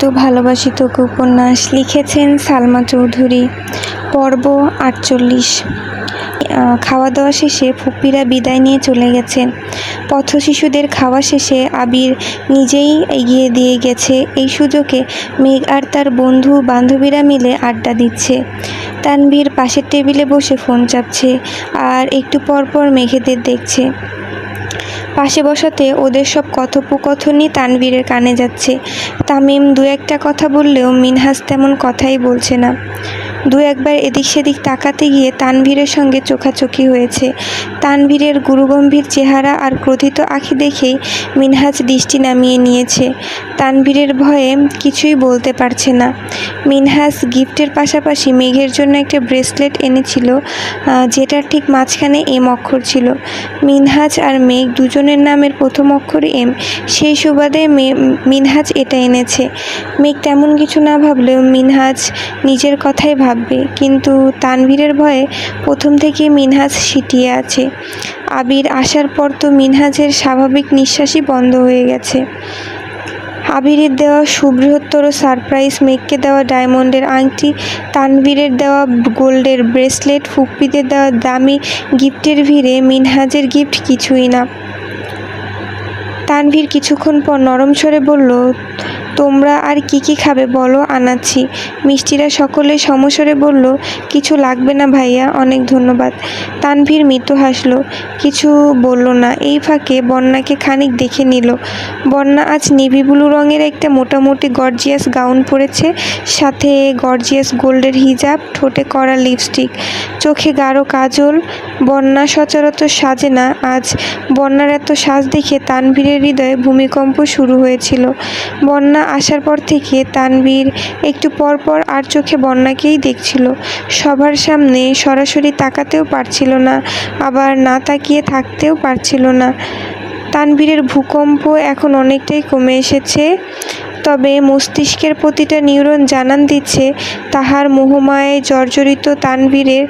তো ভালোবাসি তোকে উপন্যাস লিখেছেন সালমা চৌধুরী। পর্ব আটচল্লিশ। খাওয়া দাওয়া শেষে ফুপ্পিরা বিদায় নিয়ে চলে গেছেন। পথ শিশুদের খাওয়া শেষে আবির নিজেই এগিয়ে দিয়ে গেছে। এই সুযোগে মেঘ আর তার বন্ধু বান্ধবীরা মিলে আড্ডা দিচ্ছে। তানভীর পাশের টেবিলে বসে ফোন চাপছে আর একটু পর পর মেঘেদের দেখছে। পাশে বসাতে ওদের সব কথোপকথনই তানবীরের কানে যাচ্ছে। তামিম দু একটা কথা বললেও মিনহাস তেমন কথাই বলছে না। দু একবার এদিক সেদিক তাকাতে গিয়ে তানভীরের সঙ্গে চোখাচোখি হয়েছে। তানভীরের গুরুগম্ভীর চেহারা আর ক্রোধিত আঁখি দেখেই মিনহাজ দৃষ্টি নামিয়ে নিয়েছে। তানভীরের ভয়ে কিছুই বলতে পারছে না। মিনহাজ গিফটের পাশাপাশি মেঘের জন্য একটা ব্রেসলেট এনেছিল যেটার ঠিক মাঝখানে এম অক্ষর ছিল। মিনহাজ আর মেঘ দুজনের নামের প্রথম অক্ষর এম। সেই সুবাদে মিনহাজ এটা এনেছে। মেঘ তেমন কিছু না ভাবলেও মিনহাজ নিজের কথাই ভাববে কিন্তু তানভীরের ভয়ে প্রথম থেকে মিনহাজ সিটিয়ে আছে। আবির আসার পর তো মিনহাজের স্বাভাবিক নিঃশ্বাসই বন্ধ হয়ে গেছে। আবিরের দেওয়া সুবৃহত্তর সারপ্রাইজ মেঘকে দেওয়া ডায়মন্ডের আংটি, তানভীরের দেওয়া গোল্ডের ব্রেসলেট ফুপ্পিদের দেওয়া দামি গিফটের ভিড়ে মিনহাজের গিফট কিছুই না। তানভীর কিছুক্ষণ পর নরম স্বরে বলল, তোমরা আর কি কি খাবে বলো, আনাচ্ছি। মিষ্টিরা সকলে সমস্বরে বলল, কিছু লাগবে না ভাইয়া, অনেক ধন্যবাদ। তানভীর মৃদু হাসলো, কিছু বলল না। এই ফাঁকে বন্যাকে খানিক দেখে নিল। বন্যা আজ নেভি ব্লু রঙের একটা মোটামুটি গর্জিয়াস গাউন পরেছে, সাথে গর্জিয়াস গোল্ডের হিজাব, ঠোঁটে করা লিপস্টিক, চোখে গাঢ় কাজল বন্যা সচরাচর সাজে না। আজ বন্যার এত সাজ দেখে তানভীরের হৃদয়ে ভূমিকম্প শুরু হয়েছিল। বন্যা আসার পর থেকে তানভীর একটু পর পর আর চোখে বন্যাকেই দেখছিল। সবার সামনে সরাসরি তাকাতেও পারছিল না, আবার না তাকিয়ে থাকতেও পারছিল না। তানভীরের ভূকম্প এখন অনেকটাই কমে এসেছে। তবে মস্তিষ্কের প্রতিটা নিউরন জানান দিচ্ছে, তাহার মোহমায় জর্জরিত তানবীরের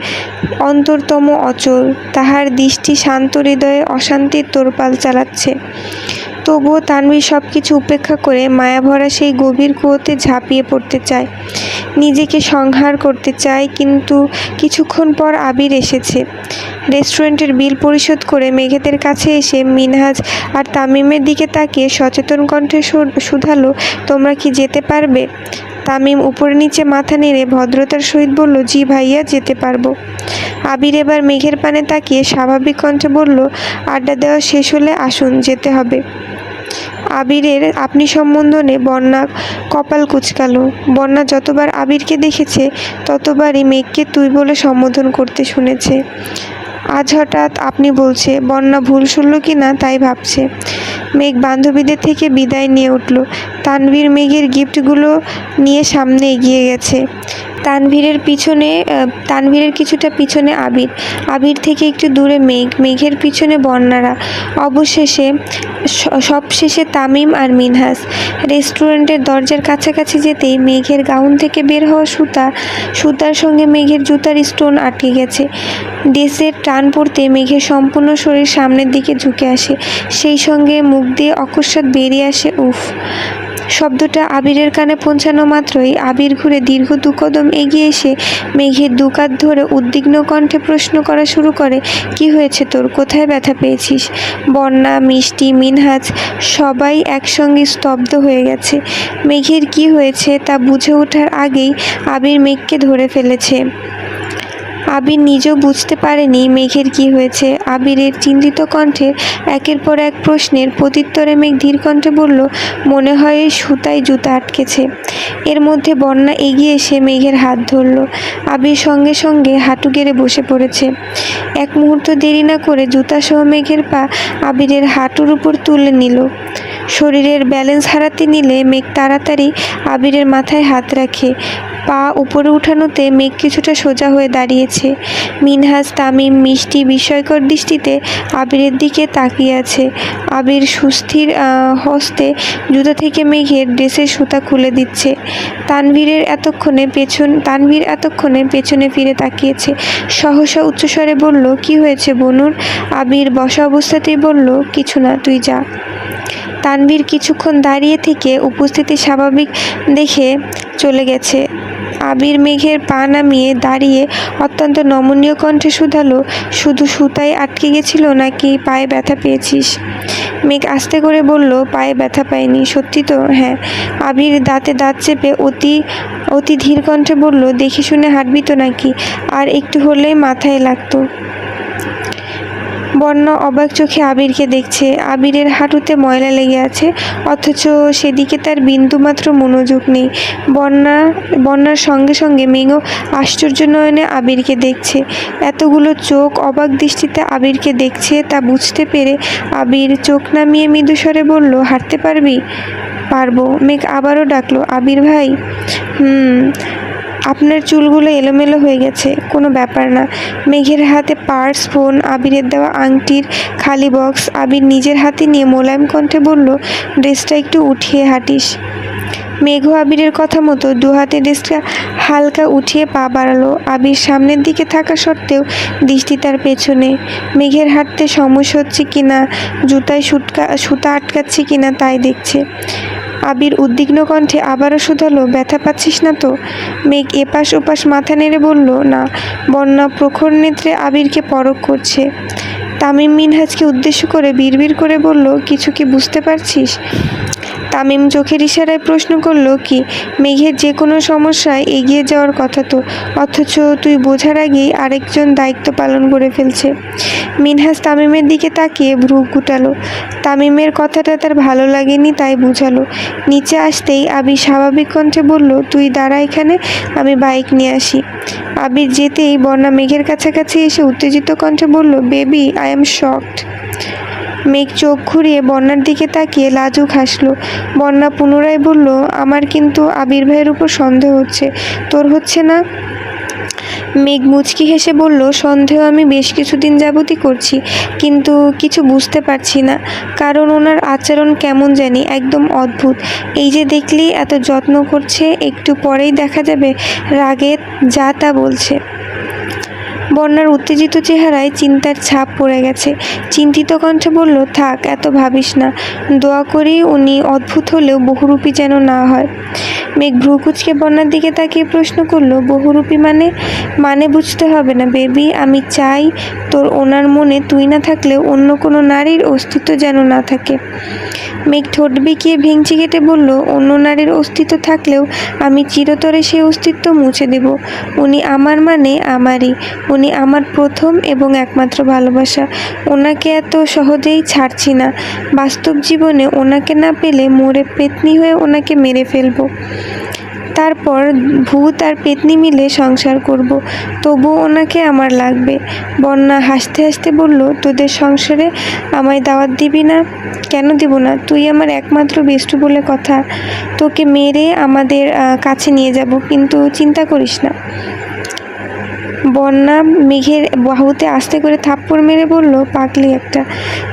অন্তরতম অচল। তাহার দৃষ্টি শান্ত হৃদয়ে অশান্তির তোরপাল চালাচ্ছে। তবুও তানভীর সব কিছু উপেক্ষা করে মায়াভরা সেই গভীর কুয়োতে ঝাঁপিয়ে পড়তে চায়। নিজেকে সংহার করতে চায়, কিন্তু কিছুক্ষণ পর আবির এসেছে। রেস্টুরেন্টের বিল পরিশোধ করে মেঘেদের কাছে এসে মিনহাজ আর তামিমের দিকে তাকিয়ে সচেতন কণ্ঠে শুধালো, তোমরা কি যেতে পারবে? তামিম উপরে নিচে মাথা নেড়ে ভদ্রতার সহিত বলল, জি ভাইয়া, যেতে পারব। আবির এবার মেঘের পানে তাকিয়ে স্বাভাবিক কণ্ঠে বলল, আড্ডা দেওয়া শেষ হলে আসুন, যেতে হবে। আবিরের আপনি সম্বন্ধনে বন্যা কপাল কুচকালো। বন্যা যতবার আবিরকে দেখেছে, ততবারই মেঘকে তুই বলে সম্বোধন করতে শুনেছে। আজ হঠাৎ আপনি বলছে, বন্যা ভুল শুনল কি না তাই ভাবছে। মেঘ বান্ধবীদের থেকে বিদায় নিয়ে উঠল। তানভীর মেঘের গিফটগুলো নিয়ে সামনে এগিয়ে গেছে। তানভীরের পিছনে তানভীরের কিছুটা পিছনে আবির। আবির থেকে একটু দূরে মেঘ, মেঘের পিছনে বন্যারা অবশেষে সবশেষে তামিম আর মিনহাস। রেস্টুরেন্টের দরজার কাছাকাছি যেতেই মেঘের গাউন থেকে বের হওয়া সুতা, সুতার সঙ্গে মেঘের জুতার স্টোন আটকে গেছে। ড্রেসের টান পড়তে মেঘের সম্পূর্ণ শরীর সামনের দিকে ঝুঁকে আসে। সেই সঙ্গে মুখ দিয়ে অকস্মাৎ বেরিয়ে আসে, উফ! শব্দটা আবিরের কানে পৌঁছানো মাত্রই আবির ঘুরে দীর্ঘ দু কদম এগিয়ে এসে মেঘের দুকাত ধরে উদ্বিগ্ন কণ্ঠে প্রশ্ন করা শুরু করে, কি হয়েছে তোর? কোথায় ব্যথা পেয়েছিস? বন্যা, মিষ্টি মিনহাজ সবাই একসঙ্গে স্তব্ধ হয়ে গেছে। মেঘের কি হয়েছে তা বুঝে ওঠার আগেই আবির মেঘকে ধরে ফেলেছে। আবির নিজেও বুঝতে পারেনি মেঘের কি হয়েছে। আবিরের চিন্তিত কণ্ঠে একের পর এক প্রশ্নের প্রত্যুত্তরে মেঘ ধীর কণ্ঠে বলল, মনে হয় সুতায় জুতা আটকেছে। এর মধ্যে বন্যা এগিয়ে এসে মেঘের হাত ধরল। আবির সঙ্গে সঙ্গে হাঁটু গেড়ে বসে পড়েছে। এক মুহূর্ত দেরি না করে জুতাসহ মেঘের পা আবিরের হাঁটুর উপর তুলে নিল। শরীরের ব্যালেন্স হারাতে নিলে মেঘ তাড়াতাড়ি আবিরের মাথায় হাত রাখে। পা উপরে উঠানোতে মেঘ কিছুটা সোজা হয়ে দাঁড়িয়েছে। মিনহাজ তামিম, মিষ্টি বিস্ময়কর দৃষ্টিতে আবিরের দিকে তাকিয়ে আছে। আবির সুস্থির হস্তে জুতো থেকে মেঘের ড্রেসের সুতা খুলে দিচ্ছে। তানভীরের এতক্ষণে পেছন, তানভীর এতক্ষণে পেছনে ফিরে তাকিয়েছে। সহসা উচ্চস্বরে বলল, কি হয়েছে বনুর? আবির বসা অবস্থাতেই বলল, কিছু না, তুই যা। তানভীর কিছুক্ষণ দাঁড়িয়ে থেকে উপস্থিতি স্বাভাবিক দেখে চলে গেছে। আবির মেঘের পা নামিয়ে দাঁড়িয়ে অত্যন্ত নমনীয় কণ্ঠে শুধালো, শুধু সুতায় আটকে গেছিল নাকি পায়ে ব্যথা পেয়েছিস? মেঘ আস্তে করে বলল, পায়ে ব্যথা পায়নি সত্যি তো হ্যাঁ। আবির দাঁতে দাঁত চেপে অতি অতি ধীর কণ্ঠে বলল, দেখে শুনে হাঁটবি তো নাকি? আর একটু হলেই মাথায় লাগতো। বন্যা অবাক চোখে আবিরকে দেখছে। আবিরের হাঁটুতে ময়লা লেগে আছে, অথচ সেদিকে তার বিন্দুমাত্র মনোযোগ নেই। বন্যা বন্যার সঙ্গে সঙ্গে মেঘও আশ্চর্য নয়নে আবিরকে দেখছে। এতগুলো চোখ অবাক দৃষ্টিতে আবিরকে দেখছে তা বুঝতে পেরে আবির চোখ নামিয়ে মৃদুস্বরে বলল, হাঁটতে পারবি? পারব। মেঘ আবারও ডাকলো, আবির ভাই? হুম। আপনার চুলগুলো এলোমেলো হয়ে গেছে, কোনো ব্যাপার না। মেঘের হাতে পার্স, ফোন, আবিরের দেওয়া আংটির খালি বক্স, আবির নিজের হাতে নিয়ে মোলায়েম কণ্ঠে বলল, ড্রেসটা একটু উঠিয়ে হাঁটিস। মেঘ আবিরের কথা মতো দু হাতে ড্রেসটা হালকা উঠিয়ে পা বাড়ালো। আবির সামনের দিকে থাকা সত্ত্বেও দৃষ্টি তার পেছনে। মেঘের হাঁটতে সমস্যা হচ্ছে কিনা, জুতায় সুটকা, সুতা আটকাচ্ছে কিনা তাই দেখছে। আবির উদ্বিগ্ন কণ্ঠে আবারও শুধালো, ব্যথা পাচ্ছিস না তো? মেঘ এপাশ ওপাশ মাথা নেড়ে বলল, না, বন্যা প্রখর নেত্রে আবিরকে পরক করছে। তামিম মিনহাজকে উদ্দেশ্য করে বিড়বিড় করে বলল, কিছু কি বুঝতে পারছিস? তামিম চোখের ইশারায় প্রশ্ন করল, কি, মেঘের যে কোনো সমস্যায় এগিয়ে যাওয়ার কথা তো? অথচ তুই বোঝার আগেই আরেকজন দায়িত্ব পালন করে ফেলছে। মিনহাস তামিমের দিকে তাকিয়ে ভ্রু কুটালো তামিমের কথাটা তার ভালো লাগেনি, তাই বুঝালো। নিচে আসতেই আবির স্বাভাবিক কণ্ঠে বলল, তুই দাঁড়া এখানে, আমি বাইক নিয়ে আসি। আবির যেতেই বন্যা মেঘের কাছাকাছি এসে উত্তেজিত কণ্ঠে বলল, বেবি, আই এম শকড। মেঘ চোখ ঘুরিয়ে বন্যার দিকে তাকিয়ে লাজুক হাসলো। বন্যা পুনরায় বলল, আমার কিন্তু আবির ভাইয়ের উপর সন্দেহ হচ্ছে। তোর হচ্ছে না? মেঘ মুচকি হেসে বলল, সন্দেহ আমি বেশ কিছুদিন যাবতই করছি, কিন্তু কিছু বুঝতে পারছি না। কারণ ওনার আচরণ কেমন জানি একদম অদ্ভুত। এই যে দেখলি, এত যত্ন করছে, একটু পরেই দেখা যাবে রাগে যা তা বলছে। বন্যার উত্তেজিত চেহারায় চিন্তার ছাপ পড়ে গেছে। চিন্তিত কণ্ঠে বলল, থাক, এত ভাবিস না। দোয়া করি উনি অদ্ভুত হলেও বহুরূপী যেন না হয়। মেঘ ভ্রুকুচকে বন্যার দিকে তাকিয়ে প্রশ্ন করল, বহুরূপী মানে? মানে বুঝতে হবে না, বেবি, আমি চাই তোর ওনার মনে তুই না থাকলেও অন্য কোনো নারীর অস্তিত্ব যেন না থাকে। মেঘ ঠোঁট বিকিয়ে ভেঙচি কেটে বলল, অন্য নারীর অস্তিত্ব থাকলেও আমি চিরতরে সেই অস্তিত্ব মুছে দেব। উনি আমার মানে আমারই। উনি আমার প্রথম এবং একমাত্র ভালোবাসা। ওনাকে এত সহজেই ছাড়ছি না। বাস্তব জীবনে ওনাকে না পেলে মোরে পেতনি হয়ে ওনাকে মেরে ফেলব। তারপর ভূত আর পেতনি মিলে সংসার করব। তবু ওনাকে আমার লাগবে। বন্যা হাসতে হাসতে বলল, তোদের সংসারে আমায় দাওয়াত দিবি না? কেন দিব না? তুই আমার একমাত্র বেষ্টু বলে কথা। তোকে মেরে আমাদের কাছে নিয়ে যাব। কিন্তু চিন্তা করিস না। বন্যা মেঘের বাহুতে আস্তে করে থাপ্পড় মেরে বলল, পাগলি একটা।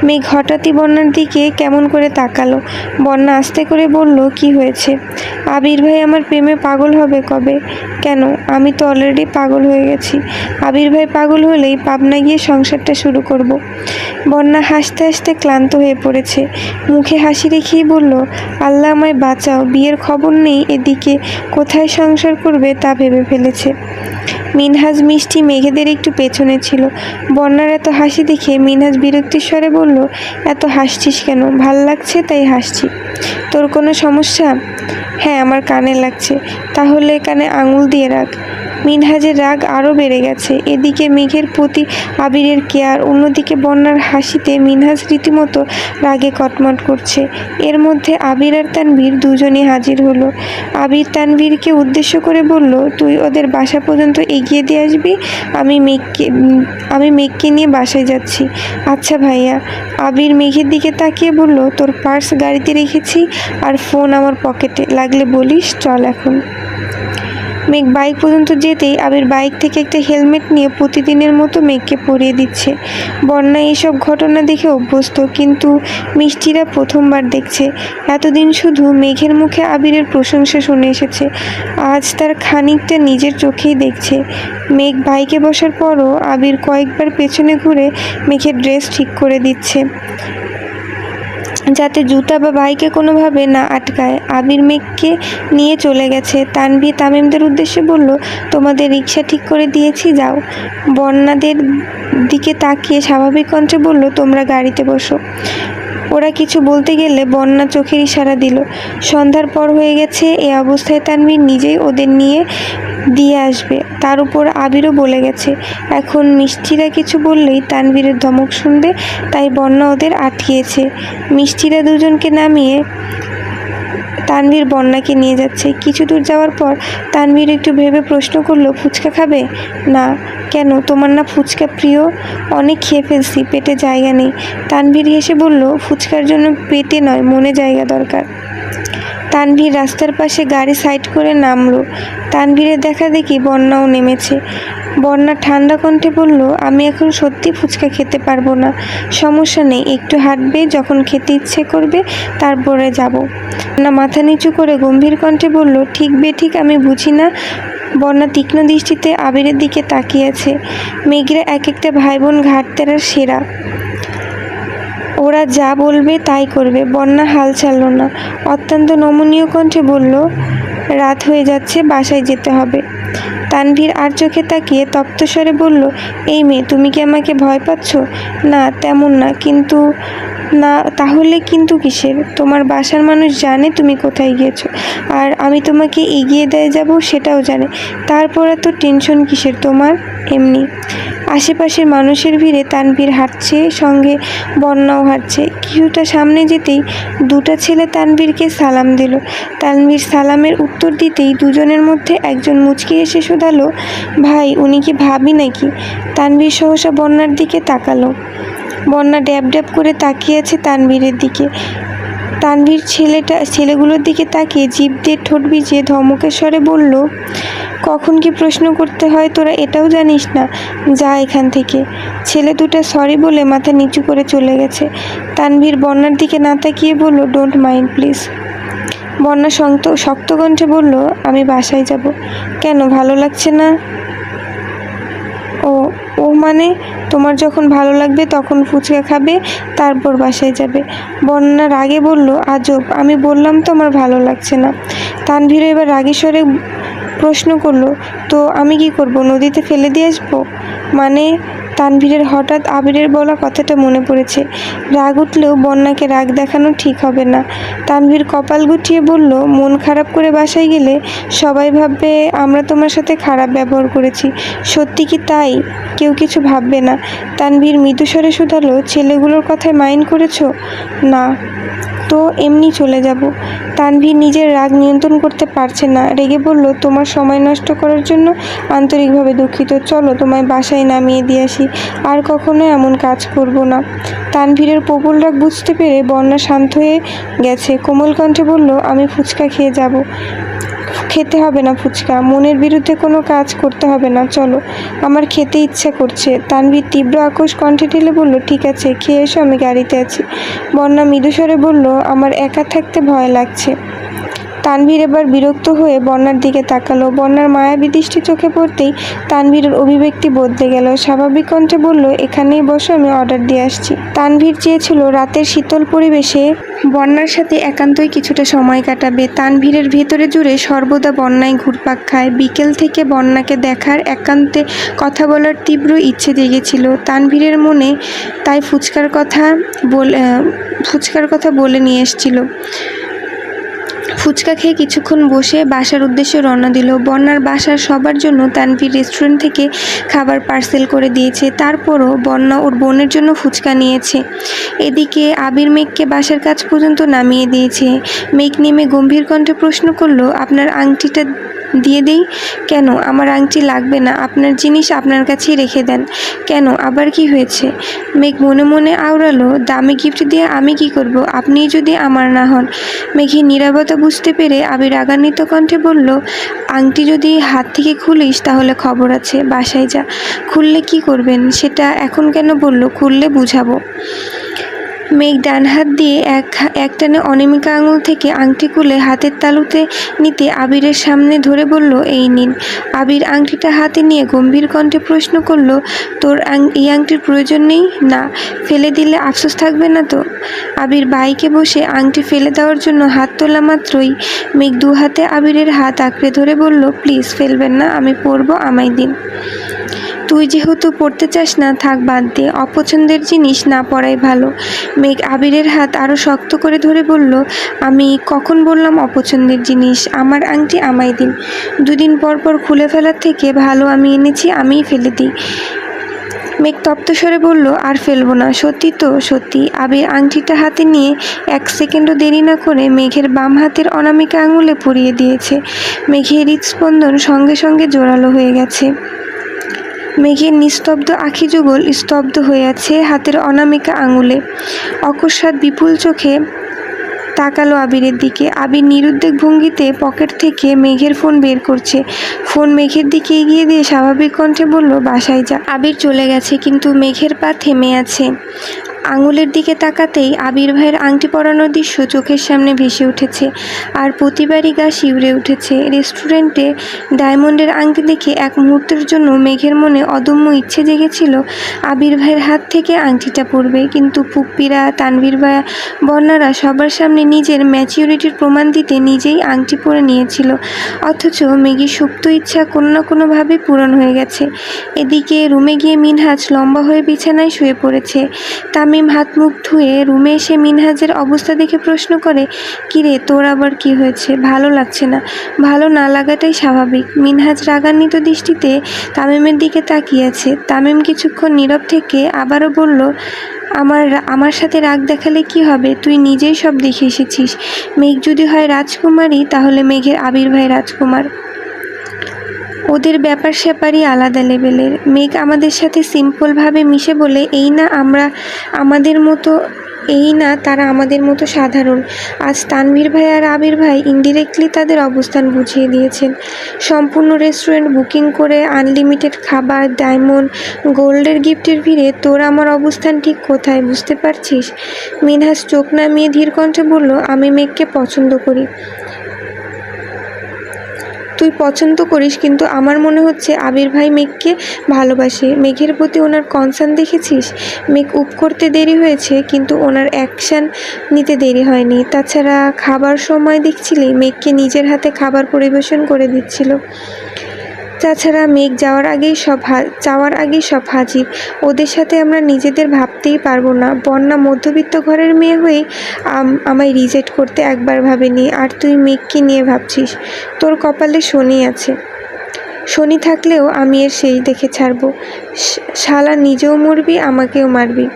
মেঘ হঠাৎই বন্যার দিকে কেমন করে তাকালো। বন্যা আস্তে করে বলল, কি হয়েছে? আবির ভাই আমার প্রেমে পাগল হবে কবে? কেন? আমি তো অলরেডি পাগল হয়ে গেছি। আবির ভাই পাগল হলেই পাবনা গিয়ে সংসারটা শুরু করব। বন্যা হাসতে হাসতে ক্লান্ত হয়ে পড়েছে। মুখে হাসি রেখেই বলল, আল্লাহ আমায় বাঁচাও, বিয়ের খবর নেই, এদিকে কোথায় সংসার করবে তা ভেবে ফেলেছে। মিনহাজ মিষ্টি মেঘেদের একটু পেছনে ছিল। বন্যার এত হাসি দেখে মিনহাজ বিরক্তির স্বরে বলল, এত হাসছিস কেন? ভালো লাগছে তাই হাসছি। তোর কোনো সমস্যা? হ্যাঁ আমার কানে লাগছে। তাহলে কানে আঙুল দিয়ে রাখ। মিনহাজের রাগ আরও বেড়ে গেছে। এদিকে মেঘের প্রতি আবিরের কেয়ার, অন্যদিকে বন্যার হাসিতে মিনহাজ রীতিমতো রাগে কটমট করছে। এর মধ্যে আবির আর তানভীর দুজনই হাজির হলো। আবির তানভীরকে উদ্দেশ্য করে বলল, তুই ওদের বাসা পর্যন্ত এগিয়ে দিয়ে আসবি, আমি মেঘকে আমি মেঘকে নিয়ে বাসায় যাচ্ছি। আচ্ছা ভাইয়া। আবির মেঘের দিকে তাকিয়ে বলল, তোর পার্স গাড়িতে রেখেছি আর ফোন আমার পকেটে, লাগলে বলিস, চল এখন। মেঘ বাইক পর্যন্ত যেতেই আবির বাইক থেকে একটা হেলমেট নিয়ে প্রতিদিনের মতো মেঘকে পরিয়ে দিচ্ছে। বন্যা এইসব ঘটনা দেখে অভ্যস্ত, কিন্তু মিষ্টিরা প্রথমবার দেখছে। এতদিন শুধু মেঘের মুখে আবিরের প্রশংসা শুনে এসেছে। আজ তার খানিকটা নিজের চোখেই দেখছে। মেঘ বাইকে বসার পরও আবির কয়েকবার পেছনে ঘুরে মেঘের ড্রেস ঠিক করে দিচ্ছে। যাতে জুতা বা বাইকে কোনোভাবে না আটকায়। আবির মেঘকে নিয়ে চলে গেছে। তানভি তামিমদের উদ্দেশ্যে বলল, তোমাদের রিক্সা ঠিক করে দিয়েছি, যাও। বন্যাদের দিকে তাকিয়ে স্বাভাবিক কণ্ঠে বলল, তোমরা গাড়িতে বসো। ওরা কিছু বলতে গেলে বন্যা চোখের ইশারা দিল। সন্ধ্যার পর হয়ে গেছে, এ অবস্থায় তানভীর নিজেই ওদের নিয়ে দিয়ে আসবে। তার উপর আবিরও বলে গেছে, এখন মিষ্টিরা কিছু বললেই তানবীরের ধমক শুনবে, তাই বন্যা ওদের আটকিয়েছে। মিষ্টিরা দুজনকে নামিয়ে তানভীর বন্যাকে নিয়ে যাচ্ছে। কিছু দূর যাওয়ার পর তানভীর একটু ভেবে প্রশ্ন করল, ফুচকা খাবে? না, কেন? তোমার না ফুচকা প্রিয়? অনেক খেয়ে ফেলছি, পেটে জায়গা নেই। তানভীর হেসে বলল, ফুচকার জন্য পেটে নয়, মনে জায়গা দরকার। তানভীর রাস্তার পাশে গাড়ি সাইড করে নামলো। তানভীরের দেখা দেখি বন্যাও নেমেছে। বন্যা ঠান্ডা কণ্ঠে বলল, আমি এখন সত্যি ফুচকা খেতে পারব না। সমস্যা নেই, একটু হাঁটবে, যখন খেতে ইচ্ছে করবে, তারপরে যাব। না মাথা নিচু করে গম্ভীর কণ্ঠে বলল, ঠিক বে, ঠিক, আমি বুঝি না। বন্যা তীক্ষ্ণ দৃষ্টিতে আবিরের দিকে তাকিয়েছে মেঘরা এক একটা ভাই বোন ঘাটতেরার সেরা। ওরা যা বলবে তাই করবে, বন্যা হাল ছাড়ল না। অত্যন্ত নমনীয় কণ্ঠে বলল, রাত হয়ে যাচ্ছে, বাসায় যেতে হবে। তানভীর আর চোখে তাকিয়ে তপ্তস্বরে বলল, এই মেয়ে, তুমি কি আমাকে ভয় পাচ্ছ? না, তেমন না, কিন্তু, না, তাহলে কিন্তু কিসের? তোমার বাসার মানুষ জানে তুমি কোথায় গিয়েছো, আর আমি তোমাকে এগিয়ে দেয় যাব সেটাও জানে। তারপর তো টেনশন কিসের তোমার? এমনি। আশেপাশের মানুষের ভিড়ে তানভীর হাঁটছে, সঙ্গে বন্যাও হাঁটছে। কিছুটা সামনে যেতেই দুটো ছেলে তানভীরকে সালাম দিল। তানভীর সালামের উত্তর দিতেই দুজনের মধ্যে একজন মুচকি এসে শোধালো, ভাই, উনি কি ভাবি নাকি? তানভীর সহসা বন্যার দিকে তাকালো। বন্যা ড্যাব ড্যাব করে তাকিয়ে আছে তানভীরের দিকে। তানভীর ছেলেটা, ছেলেগুলোর দিকে তাকিয়ে জিভ দিয়ে ঠোঁট ভিজিয়ে ধমকের স্বরে বলল, কখন কি প্রশ্ন করতে হয় তোরা এটাও জানিস না? যা এখান থেকে। ছেলে দুটো সরি বলে মাথা নিচু করে চলে গেছে। তানভীর বন্যার দিকে না তাকিয়ে বলল ডোন্ট মাইন্ড প্লিজ বন্যা শক্ত শক্ত কণ্ঠে বলল, আমি বাসায় যাব। কেন, ভালো লাগছে না? মানে তোমার যখন ভালো লাগবে তখন ফুচকা খাবে, তারপর বাসায় যাবে। বন্যা রাগে বলল, আজব, আমি বললাম তো আমার ভালো লাগছে না। তানভীর এবার রাগেশ্বরে প্রশ্ন করল, তো আমি কি করব, নদীতে ফেলে দিয়ে আসব? মানে তানভীরের হঠাৎ আবিরের বলা কথাটা মনে পড়েছে। রাগ উঠলেও বন্যাকে রাগ দেখানো ঠিক হবে না। তানভীর কপাল গুটিয়ে বলল, মন খারাপ করে বাসায় গেলে সবাই ভাববে, আমরা তোমার সাথে খারাপ ব্যবহার করেছি। সত্যি কি তাই? কেউ কিছু ভাববে না। তানভীর মৃদুস্বরে শুধালো, ছেলেগুলোর কথায় মাইন্ড করেছ? না। তো এমনি চলে যাব। তানভীর নিজের রাগ নিয়ন্ত্রণ করতে পারছে না। রেগে বলল, তোমার সময় নষ্ট করার জন্য আন্তরিকভাবে দুঃখিত। চলো, তোমায় বাসায় নামিয়ে দিয়ে আসি। আর কখনো এমন কাজ করব না। তানভীরের প্রবল রাগ বুঝতে পেরে বন্যা শান্ত হয়ে গেছে। কোমল কণ্ঠে বলল, আমি ফুচকা খেয়ে যাব। খেতে হবে না ফুচকা। মনের বিরুদ্ধে কোনো কাজ করতে হবে না। চলো, আমার খেতে ইচ্ছা করছে। তানভীর তীব্র আকোষ কণ্ঠে ঠেলে বলল, ঠিক আছে, খেয়ে এসো, আমি গাড়িতে আছি। বন্যা মৃদুস্বরে বলল, আমার একা থাকতে ভয় লাগছে। তানভীর এবার বিরক্ত হয়ে বন্যার দিকে তাকালো। বন্যার মায়াবী দৃষ্টি চোখে পড়তেই তানভীরের অভিব্যক্তি বদলে গেল। স্বাভাবিক কণ্ঠে বলল, এখানেই বসে, আমি অর্ডার দিয়ে আসছি। তানভীর চেয়েছিল, রাতের শীতল পরিবেশে বন্যার সাথে একান্তই কিছুটা সময় কাটাবে। তানভীরের ভেতরে জুড়ে সর্বদা বন্যায় ঘুরপাক খায়। বিকেল থেকে বন্যাকে দেখার একান্তে কথা বলার তীব্র ইচ্ছে জেগেছিল। তানভীরের মনে তাই ফুচকার কথা বলে ফুচকার কথা বলে নিয়ে এসেছিল। ফুচকা খেয়ে কিছুক্ষণ বসে বাসার উদ্দেশ্যে রওনা দিল। বন্যার বাসার সবার জন্য তানভীর রেস্টুরেন্ট থেকে খাবার পার্সেল করে দিয়েছে। তারপরও বন্যা ওর বোনের জন্য ফুচকা নিয়েছে। এদিকে আবির মেঘকে বাসার কাজ পর্যন্ত নামিয়ে দিয়েছে। মেঘ নেমে গম্ভীর কণ্ঠে প্রশ্ন করল, আপনার আংটিটা দিয়ে দেই? কেন? আমার আংটি লাগবে না। আপনার জিনিস আপনার কাছেই রেখে দেন। কেন? আবার কি হয়েছে? মেঘ মনে মনে আওড়ালো। দামি গিফট দিয়ে আমি কি করব? আপনিই যদি আমার না হন। মেঘের নিরাপত্তা বুঝতে পেরে আবির রাগান্বিত কণ্ঠে বলল, আংটি যদি হাত থেকে খুলিস তাহলে খবর আছে। বাসায় যা। খুললে কি করবেন? সেটা এখন কেন বলল? খুললে বুঝাবো। মেঘ ডান হাত দিয়ে এক একটানে অনিমিকা আঙুল থেকে আংটি খুলে হাতের তালুতে নিতে আবিরের সামনে ধরে বলল, এই নিন। আবির আংটিটা হাতে নিয়ে গম্ভীর কণ্ঠে প্রশ্ন করল, তোর এই আংটির প্রয়োজন নেই? না, ফেলে দিলে আফসোস থাকবে না তো? আবির বাইকে বসে আংটি ফেলে দেওয়ার জন্য হাত তোলা মাত্রই মেঘ দু হাতে আবিরের হাত আঁকড়ে ধরে বলল, প্লিজ ফেলবেন না, আমি পরবো, আমায় দিন। তুই যেহেতু পড়তে চাস না, থাক বাদ দে। অপছন্দের জিনিস না পড়াই ভালো। মেঘ আবিরের হাত আরও শক্ত করে ধরে বলল, আমি কখন বললাম অপছন্দের জিনিস? আমার আংটি আমায় দিন। দুদিন পর পর খুলে ফেলার থেকে ভালো আমি এনেছি, আমিই ফেলে দিই। মেঘ তপ্তস্বরে বলল, আর ফেলব না। সত্যি তো, সত্যি। আবির আংটিটা হাতে নিয়ে এক সেকেন্ডও দেরি না করে মেঘের বাম হাতের অনামিকা আঙুলে পরিয়ে দিয়েছে। মেঘের হৃদস্পন্দন সঙ্গে সঙ্গে জোরালো হয়ে গেছে। মেঘের নিস্তব্ধ আখি যুগল স্তব্ধ হয়ে আছে হাতের অনামিকা আঙুলে। অকস্মাৎ বিপুল চোখে তাকালো আবিরের দিকে। আবির নিরুদ্বেগ ভঙ্গিতে পকেট থেকে মেঘের ফোন বের করছে। ফোন মেঘের দিকে এগিয়ে দিয়ে স্বাভাবিক কণ্ঠে বলল, বাসায় যা। আবির চলে গেছে, কিন্তু মেঘের পা থেমে আছে। আঙুলের দিকে তাকাতেই আবির ভাইয়ের আংটি পরানোর দৃশ্য চোখের সামনে ভেসে উঠেছে। আর প্রতিবারই গা শিউরে উঠেছে। রেস্টুরেন্টে ডায়মন্ডের আংটি দেখে এক মুহূর্তের জন্য মেঘের মনে অদম্য ইচ্ছে জেগেছিল আবির ভাইয়ের হাত থেকে আংটিটা পরবে। কিন্তু পুপ্পিরা তানভীর ভাইয়া বন্যারা সবার সামনে নিজের ম্যাচিউরিটির প্রমাণ দিতে নিজেই আংটি পরে নিয়েছিল। অথচ মেঘের সুপ্ত ইচ্ছা কোনো না কোনোভাবে পূরণ হয়ে গেছে। এদিকে রুমে গিয়ে মিনহাজ লম্বা হয়ে বিছানায় শুয়ে পড়েছে। তামিম হাত মুখ ধুয়ে রুমে এসে মিনহাজের অবস্থা দেখে প্রশ্ন করে, কিরে, তোর আবার কি হয়েছে? ভালো লাগছে না। ভালো না লাগাটাই স্বাভাবিক। মিনহাজ রাগান্বিত দৃষ্টিতে তামিমের দিকে তাকিয়ে আছে। তামিম কিছুক্ষণ নীরব থেকে আবারও বলল, আমার আমার সাথে রাগ দেখালে কি হবে? তুই নিজেই সব দেখে এসেছিস। মেঘ যদি হয় রাজকুমারী, তাহলে মেঘের আবির ভাই রাজকুমার। ওদের ব্যাপার স্যাপারই আলাদা লেভেলের। মেঘ আমাদের সাথে সিম্পলভাবে মিশে বলে, এই না আমরা আমাদের মতো, এই না তারা আমাদের মতো সাধারণ। আজ তানভীর ভাই আর আবির ভাই ইনডিরেক্টলি তাদের অবস্থান বুঝিয়ে দিয়েছেন। সম্পূর্ণ রেস্টুরেন্ট বুকিং করে আনলিমিটেড খাবার ডায়মন্ড গোল্ডের গিফটের ভিড়ে, তোর আমার অবস্থান ঠিক কোথায়? বুঝতে পারছিস? মিনহাস চোখ নামিয়ে ধীর কণ্ঠে বলল, আমি মেঘকে পছন্দ করি। তুই পছন্দ করিস, কিন্তু আমার মনে হচ্ছে আবির ভাই মেঘকে ভালোবাসে। মেঘের প্রতি ওনার কনসার্ন দেখেছিস? মেঘ উপ করতে দেরি হয়েছে, কিন্তু ওনার অ্যাকশান নিতে দেরি হয়নি। তাছাড়া খাবার সময় দেখছিলি? মেঘকে নিজের হাতে খাবার পরিবেশন করে দিচ্ছিল। তাছাড়া মেঘ যাওয়ার আগেই সব যাওয়ার আগেই সব হাজির। ওদের সাথে আমরা নিজেদের ভাবতেই পারব না। বন্যা মধ্যবিত্ত ঘরের মেয়ে হয়ে আম- আমায় রিজেক্ট করতে একবার ভাবেনি। আর তুই মেঘকে নিয়ে ভাবছিস? তোর কপালে শনি আছে। শনি থাকলেও আমি এর সেই দেখে ছাড়বো। শালা নিজেও মরবি, আমাকেও মারবি।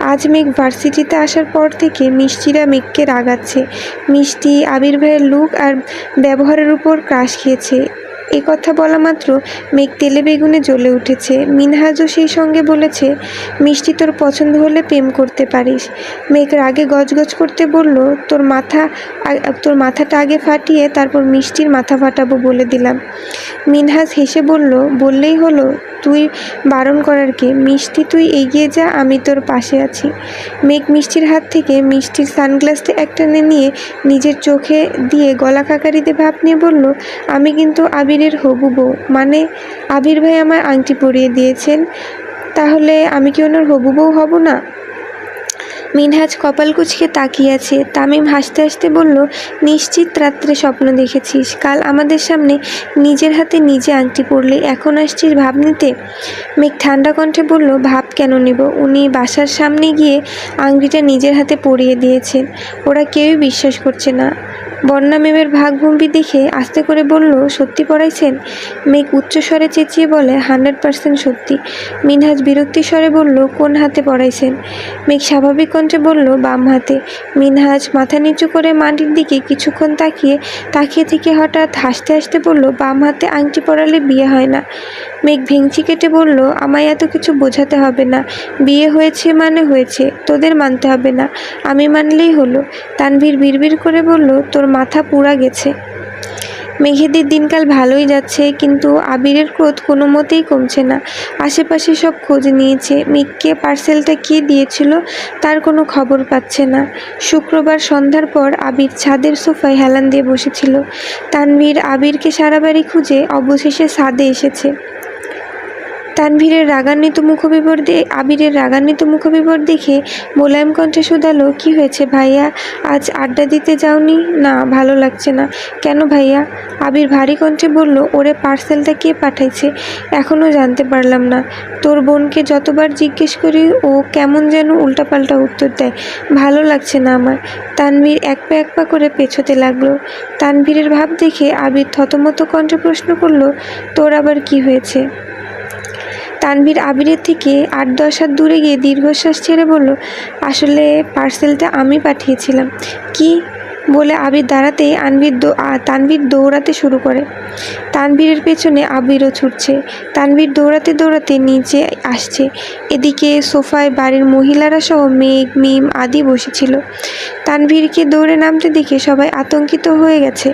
আজ মেঘ ভার্সিটিতে আসার পর থেকে মিষ্টিরা মেঘকে রাগাচ্ছে। মিষ্টি আবির ভাইয়ের লুক আর ব্যবহারের উপর ক্রাশ খেয়েছে। এ কথা বলা মাত্র মেঘ তেলে বেগুনে জ্বলে উঠেছে। মিনহাজও সেই সঙ্গে বলেছে, মিষ্টি তোর পছন্দ হলে প্রেম করতে পারিস। মেঘ রাগে গজগজ করতে বলল, তোর মাথা তোর মাথাটা আগে ফাটিয়ে তারপর মিষ্টির মাথা ফাটাবো বলে দিলাম। মিনহাজ হেসে বলল, বললেই হলো, তুই বারণ করার কে? মিষ্টি তুই এগিয়ে যা, আমি তোর পাশে আছি। মেঘ মিষ্টির হাত থেকে মিষ্টির সানগ্লাসটা একটা নিয়ে নিজের চোখে দিয়ে গলা কাকারিতে ভাব নিয়ে বলল, আমি কিন্তু আবিরের হবু বউ। মানে আবির ভাই আমার আংটি পরিয়ে দিয়েছেন, তাহলে আমি কি ওনার হবু বউ হব না? মিনহাজ কপাল কুচকে তাকিয়ে আছে তামিম হাসতে হাসতে বলল, নিশ্চিত রাত্রে স্বপ্ন দেখেছিস। কাল আমাদের সামনে নিজের হাতে নিজে আংটি পরলি এখন আসছিস ভাব নিতে? মেঘ ঠান্ডা কণ্ঠে বলল, ভাব কেন নেব? উনি বাসার সামনে গিয়ে আংটিটা নিজের হাতে পরিয়ে দিয়েছেন। ওরা কেউই বিশ্বাস করছে না। বন্যা মেমের ভাগভঙ্গি দেখে আস্তে করে বলল, সত্যি পড়াইছেন? মেঘ উচ্চস্বরে চেঁচিয়ে বলে, হান্ড্রেড পার্সেন্ট সত্যি। মিনহাজ বিরক্তি স্বরে বলল, কোন হাতে পড়াইছেন? মেঘ স্বাভাবিক কণ্ঠে বলল, বাম হাতে। মিনহাজ মাথা নিচু করে মাটির দিকে কিছুক্ষণ তাকিয়ে তাকিয়ে থেকে হঠাৎ হাসতে হাসতে বলল, বাম হাতে আংটি পড়ালে বিয়ে হয় না। মেঘ ভেংচি কেটে বলল, আমায় এত কিছু বোঝাতে হবে না। বিয়ে হয়েছে মানে হয়েছে, তোদের মানতে হবে না। আমি মানলেই হলো। তানভীর বিড়বিড় করে বলল, তোর মাথা পুরা গেছে। মেঘেদের দিনকাল ভালোই যাচ্ছে, কিন্তু আবিরের ক্রোধ কোনো মতেই কমছে না। আশেপাশে সব খোঁজ নিয়েছে, মেঘকে পার্সেলটা কে দিয়েছিল তার কোনো খবর পাচ্ছে না। শুক্রবার সন্ধ্যার পর আবির ছাদের সোফায় হেলান দিয়ে বসেছিল। তানভীর আবিরকে সারা বাড়ি খুঁজে অবশেষে ছাদে এসেছে। তানভীরের রাগান্বিত মুখবিবর আবিরের রাগান্বিত মুখবিবর দেখে মোলায়েম কণ্ঠে শুধালো, কি হয়েছে ভাইয়া? আজ আড্ডা দিতে যাওনি? না, ভালো লাগছে না। কেন ভাইয়া? আবির ভারী কণ্ঠে বলল, ওরে পার্সেলটা কে পাঠাইছে? এখনও জানতে পারলাম না। তোর বোনকে যতবার জিজ্ঞেস করি, ও কেমন যেন উল্টাপাল্টা উত্তর দেয়। ভালো লাগছে না আমার। তানভীর এক পা এক পা করে পেছোতে লাগল। তানভীরের ভাব দেখে আবির থতমত কণ্ঠে প্রশ্ন করল, তোর আবার কি হয়েছে? তানভীর আবিরের থেকে আট, দশ হাত দূরে গিয়ে দীর্ঘশ্বাস ছেড়ে বলল, আসলে পার্সেলটা আমি পাঠিয়েছিলাম। কি? বলে আবির দাঁড়াতেই আনবির তানভীর দৌড়াতে শুরু করে। তানভীরের পেছনে আবিরও ছুটছে। তানভীর দৌড়াতে দৌড়াতে নিচে আসছে। এদিকে সোফায় বাড়ির মহিলারা সহ মেঘ, মিম আদি বসেছিল। তানভীরকে দৌড়ে নামতে দেখে সবাই আতঙ্কিত হয়ে গেছে।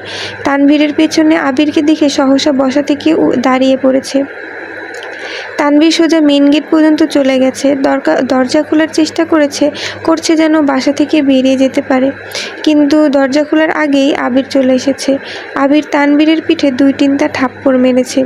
তানভীরের পেছনে আবিরকে দেখে সহসা বসা থেকে দাঁড়িয়ে পড়েছে। তানভীর সোজা মেন গেট পর্যন্ত চলে গেছে। দরকার দরজা খোলার চেষ্টা করেছে, করছে যেন বাসা থেকে বেরিয়ে যেতে পারে। কিন্তু দরজা খোলার আগেই আবির চলে এসেছে। আবির তানভীরের পিঠে দুই তিনটা থাপ্পড় মেরেছে।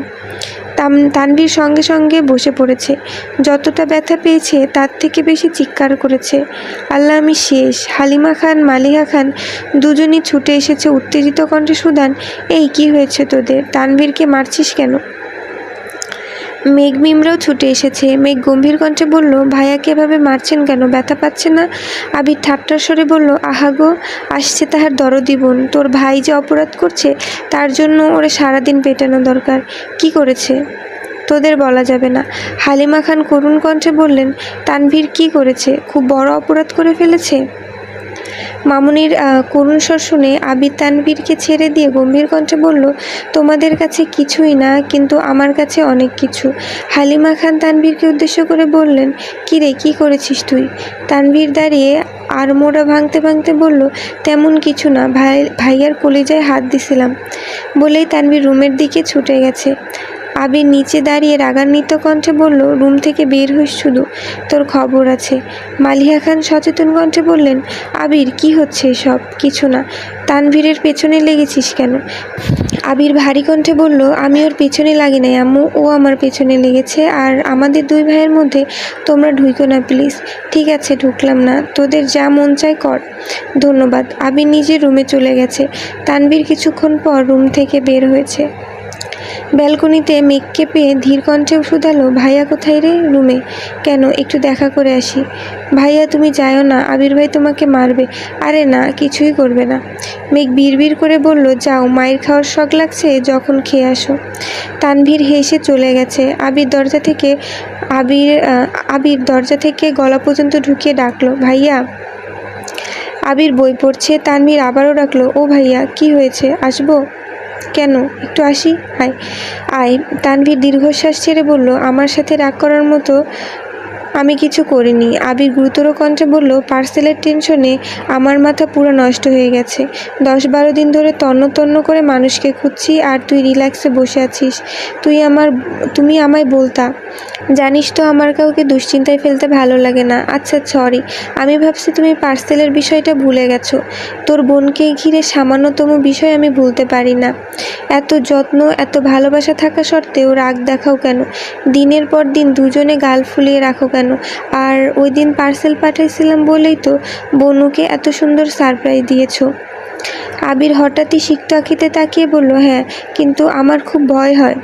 তাম তানভীর সঙ্গে সঙ্গে বসে পড়েছে। যতটা ব্যথা পেয়েছে, তার থেকে বেশি চিৎকার করেছে। আল্লাহ আমি শেষ। হালিমা খান, মালিহা খান দুজনই ছুটে এসেছে উত্তেজিত কণ্ঠে, সুদান, এই কি হয়েছে তোদের? তানভীরকে মারছিস কেন? মেঘ মিমরাও ছুটে এসেছে। মেঘ গম্ভীর কণ্ঠে বলল ভাইয়াকে এভাবে মারছেন কেন? ব্যথা পাচ্ছে না? আবির ঠাট্টার স্বরে বলল আহাগো আসছে তাহার দরদি তোর ভাই যে অপরাধ করছে, তার জন্য ওরে সারাদিন পেটানো দরকার। কি করেছে? তোদের বলা যাবে না। হালিমা খান করুণ কণ্ঠে বললেন, তানভীর কি করেছে? খুব বড় অপরাধ করে ফেলেছে? মামুনির করুণ স্বর শুনে আবির তানভীরকে ছেড়ে দিয়ে গম্ভীর কণ্ঠে বলল, তোমাদের কাছে কিছুই না, কিন্তু আমার কাছে অনেক কিছু। হালিমা খান তানবীরকে উদ্দেশ্য করে বললেন, কী রে, কী করেছিস তুই? তানভীর দাঁড়িয়ে আর মোড়া ভাঙতে ভাঙতে বলল, তেমন কিছু না, ভাই, ভাইয়ার কলিজায় হাত দিছিলাম। বলেই তানবীর রুমের দিকে ছুটে গেছে। আবির নিচে দাঁড়িয়ে রাগান্বিত কণ্ঠে বলল, রুম থেকে বের হইস শুধু, তোর খবর আছে। মালিহা খান সচেতন কণ্ঠে বললেন, আবির, কি হচ্ছে সব কিছু না, তানভীরের পেছনে লেগেছিস কেন? আবির ভারী কণ্ঠে বলল, আমি ওর পেছনে লাগি নাই, আম্মু, ও আমার পেছনে লেগেছে, আর আমাদের দুই ভাইয়ের মধ্যে তোমরা ঢুইকো না, প্লিজ। ঠিক আছে, ঢুকলাম না, তোদের যা মন চায় কর। ধন্যবাদ। আবির নিজের রুমে চলে গেছে। তানভীর কিছুক্ষণ পর রুম থেকে বের হয়েছে। ব্যালকনিতে মেঘকে পেয়ে ধীর কণ্ঠে শুধালো ভাইয়া কোথায় রে রুমে? কেন? একটু দেখা করে আসি। ভাইয়া, তুমি যাও না, আবির ভাই তোমাকে মারবে। আরে না, কিছুই করবে না। মেঘ বিড়বিড় করে বলল, যাও, মায়ের খাওয়ার শখ লাগছে, যখন খেয়ে আসো। তানভীর হেসে চলে গেছে। আবির দরজা থেকে, আবির আবির দরজা থেকে গলা পর্যন্ত ঢুকিয়ে ডাকলো, ভাইয়া। আবির বই পড়ছে, তানভীর আবারও ডাকলো, ও ভাইয়া, কি হয়েছে? আসব? কেন? একটু আসি? আয় আয় তানভীর দীর্ঘশ্বাস ছেড়ে বলল আমার সাথে রাগ করার মতো আমি কিছু করিনি। আবির গুরুতর কণ্ঠে বলল, পার্সেলের টেনশনে আমার মাথা পুরো নষ্ট হয়ে গেছে। দশ বারো দিন ধরে তন্ন তন্ন করে মানুষকে খুঁজছি আর তুই রিল্যাক্সে বসে আছিস। তুই আমার, তুমি আমায় বলতা। জানিস তো আমার কাউকে দুশ্চিন্তায় ফেলতে ভালো লাগে না। আচ্ছা সরি আমি ভাবছি তুমি পার্সেলের বিষয়টা ভুলে গেছো। তোর বোনকে ঘিরে সামান্যতম বিষয় আমি ভুলতে পারি না। এত যত্ন, এত ভালোবাসা থাকা সত্ত্বেও রাগ দেখাও কেন? দিনের পর দিন দুজনে গাল ফুলিয়ে রাখো কেন? আর ওই দিন পার্সেল পাঠাইছিলাম বলেই তো বনুকে এত সুন্দর সারপ্রাইজ দিয়েছ। আবির হঠাৎই সিক্ত আঁকিতে তাকিয়ে বলল হ্যাঁ কিন্তু আমার খুব ভয় হয়।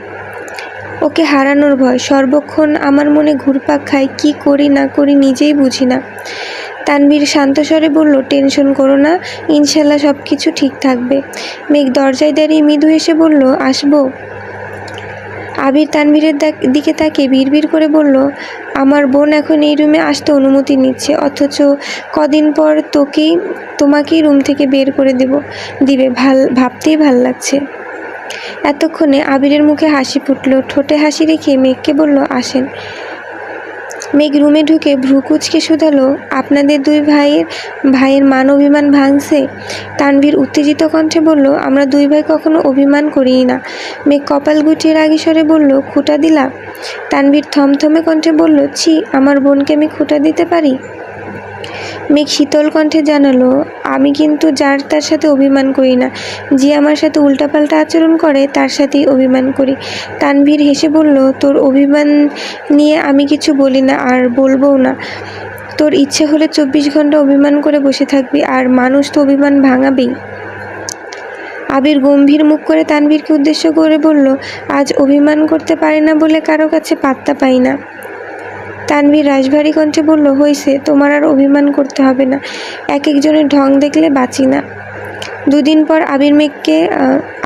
ওকে হারানোর ভয়। সর্বক্ষণ আমার মনে ঘুরপাক খায়, কি করি না করি নিজেই বুঝি না। তানভীর শান্ত স্বরে বলল, টেনশন করো না, ইনশাল্লাহ সব কিছু ঠিক থাকবে। মেঘ দরজায় দাঁড়িয়ে মৃদু এসে বলল, আসব? আবির তানভীরের দিকে তাকে বিড়বিড় করে বলল, আমার বোন এখন এই রুমে আসতে অনুমতি নিচ্ছে, অথচ কদিন পর তোকেই, তোমাকেই রুম থেকে বের করে দেব। দিবে, ভালো, ভাবতেই ভালো লাগছে। এতক্ষণে আবিরের মুখে হাসি ফুটল। ঠোঁটে হাসি রেখে মেঘকে বলল, আসেন। মেঘ রুমে ঢুকে ভ্রুকুচকে শোধালো, আপনাদের দুই ভাইয়ের ভাইয়ের মান অভিমান ভাঙছে? তানভীর উত্তেজিত কণ্ঠে বলল, আমরা দুই ভাই কখনো অভিমান করি না। মেঘ কপাল গুটিয়ে রাগি বলল, খুঁটা দিলা? তানভীর থমথমে কণ্ঠে বলল, ছি, আমার বোনকে আমি খুঁটা দিতে পারি? মেঘ শীতল কণ্ঠে জানালো, আমি কিন্তু যার তার সাথে অভিমান করি না। যে আমার সাথে উল্টাপাল্টা আচরণ করে, তার সাথেই অভিমান করি। তানভীর হেসে বলল, তোর অভিমান নিয়ে আমি কিছু বলি না আর বলবও না। তোর ইচ্ছে হলে চব্বিশ ঘণ্টা অভিমান করে বসে থাকবি, আর মানুষ তো অভিমান ভাঙাবেই। আবির গম্ভীর মুখ করে তানভীরকে উদ্দেশ্য করে বলল, আজ অভিমান করতে পারি না বলে কারও কাছে পাত্তা পাই না। তানভীর রাজবাড়ি কণ্ঠে বলল হয়েছে তোমার আর অভিমান করতে হবে না। এক একজনের ঢং দেখলে বাঁচি না। দুদিন পর আবির মেঘকে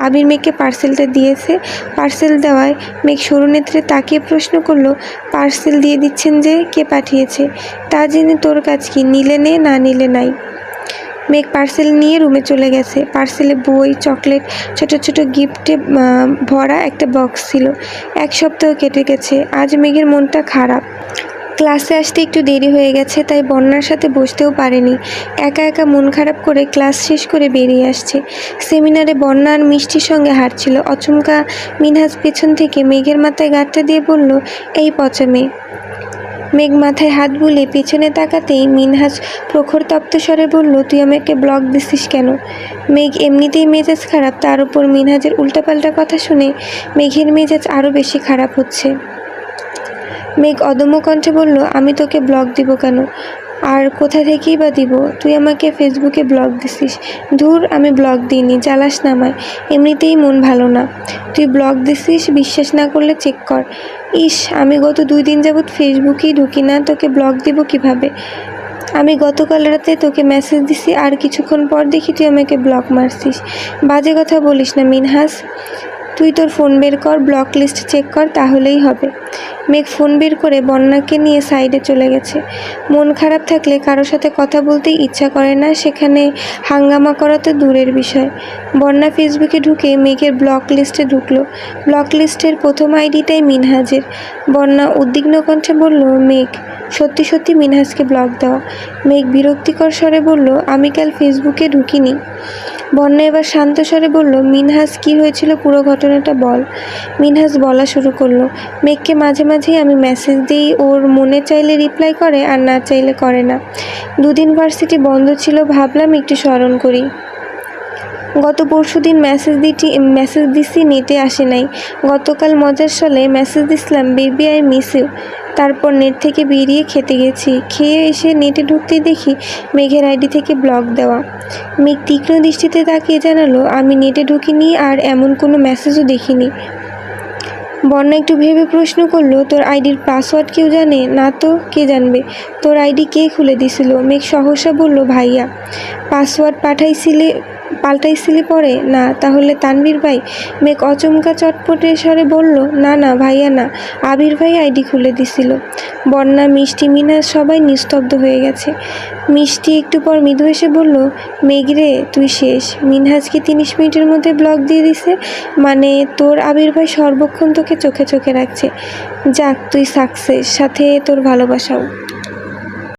আবির মেঘকে পার্সেলটা দিয়েছে। পার্সেল দেওয়ায় মেঘ সরুনেত্রে তাকে প্রশ্ন করল, পার্সেল দিয়ে দিচ্ছেন যে কে পাঠিয়েছে? তা জেনে তোর কাজ কি? নিলে নে, না নিলে নাই? মেঘ পার্সেল নিয়ে রুমে চলে গেছে। পার্সেলে বই, চকলেট, ছোট ছোট গিফটে ভরা একটা বক্স ছিল। এক সপ্তাহ কেটে গেছে। আজ মেঘের মনটা খারাপ। ক্লাসে আসতে একটু দেরি হয়ে গেছে, তাই বন্যার সাথে বসতেও পারেনি। একা একা মন খারাপ করে ক্লাস শেষ করে বেরিয়ে আসছে। সেমিনারে বন্যা আর মিষ্টির সঙ্গে হাঁটছিল। অচমকা মিনহাজ পেছন থেকে মেঘের মাথায় গাঁটটা দিয়ে বলল, এই পচা মেয়ে। মেঘ মাথায় হাত বুলে পেছনে তাকাতেই মিনহাজ প্রখর তপ্ত স্বরে বলল, তুই আমাকে ব্লক দিছিস কেন? মেঘ এমনিতেই মেজাজ খারাপ, তার উপর মিনহাজের উল্টাপাল্টা কথা শুনে মেঘের মেজাজ আরও বেশি খারাপ হচ্ছে। মেঘ অদম্য কণ্ঠে বলল, আমি তোকে ব্লক দিব কেন? আর কোথা থেকেই বা দিব? তুই আমাকে ফেসবুকে ব্লগ দিছিস। ধুর, আমি ব্লগ দিইনি জ্বালাস না আমায়। এমনিতেই মন ভালো না। তুই ব্লগ দিছিস, বিশ্বাস না করলে চেক কর। ইস, আমি গত দুই দিন যাবৎ ফেসবুকেই ঢুকি না, তোকে ব্লগ দিব কীভাবে? আমি গতকাল রাতে তোকে মেসেজ দিছি, আর কিছুক্ষণ পর দেখি তুই আমাকে ব্লক মারছিস। বাজে কথা বলিস না মিনহাস। তুই তোর ফোন বের কর ব্লক লিস্ট চেক কর, তাহলেই হবে। মেঘ ফোন বের করে বন্যাকে নিয়ে সাইডে চলে গেছে। মন খারাপ থাকলে কারোর সাথে কথা বলতেই ইচ্ছা করে না, সেখানে হাঙ্গামা করা তো দূরের বিষয়। বন্যা ফেসবুকে ঢুকে মেঘের ব্লক লিস্টে ঢুকলো। ব্লক লিস্টের প্রথম আইডিটাই মিনহাজের। বন্যা উদ্বিগ্ন কণ্ঠে বলল, মেঘ সত্যি সত্যি মিনহাজকে ব্লক দেওয়া মেঘ বিরক্তিকর স্বরে বলল, আমি কাল ফেসবুকে ঢুকিনি? বন্যা এবার শান্ত স্বরে বলল মিনহাজ কি হয়েছিল পুরো ঘটনাটা বল। মিনহাজ বলা শুরু করল, মেঘকে মাঝে মাঝেই আমি মেসেজ দিই, ওর মনে চাইলে রিপ্লাই করে আর না চাইলে করে না। দুদিন ভার্সিটি বন্ধ ছিল, ভাবলাম একটু স্মরণ করি। গত পরশু দিন মেসেজ দিটি মেসেজ দিছি নেটে আসে নাই। গতকাল মজার সালে মেসেজ দিছিলাম, বেবি আই মিস ইউ তারপর নেট থেকে বেরিয়ে খেতে গেছি। খেয়ে এসে নেটে ঢুকতে দেখি মেঘের আইডি থেকে ব্লক দেওয়া। মেঘ তীক্ষ্ণ দৃষ্টিতে তাকিয়ে জানালো, আমি নেটে ঢুকিনি আর এমন কোনো মেসেজও দেখিনি। বন্যা একটু ভেবে প্রশ্ন করল, তোর আইডির পাসওয়ার্ড কেউ জানে? না তো, কে জানবে? তোর আইডি কে খুলে দিছিল? মেঘ সহসা বলল, ভাইয়া পাসওয়ার্ড পাঠাইছিলে পাল্টাইছিলি পরে? না, তাহলে তানভীর ভাই মেঘ অচমকা চটপটে স্বরে বলল, না না, ভাইয়া, না। আবির ভাই আইডি খুলে দিছিল। বন্যা, মিষ্টি, মিনা সবাই নিস্তব্ধ হয়ে গেছে। মিষ্টি একটু পর মৃদু এসে বলল মেঘরে তুই শেষ। মিনহাজকে তিরিশ মিনিটের মধ্যে ব্লক দিয়ে দিছে? মানে তোর আবির ভাই সর্বক্ষণ তোকে চোখে চোখে রাখছে। যাক, তুই সাকসেস, সাথে তোর ভালোবাসাও।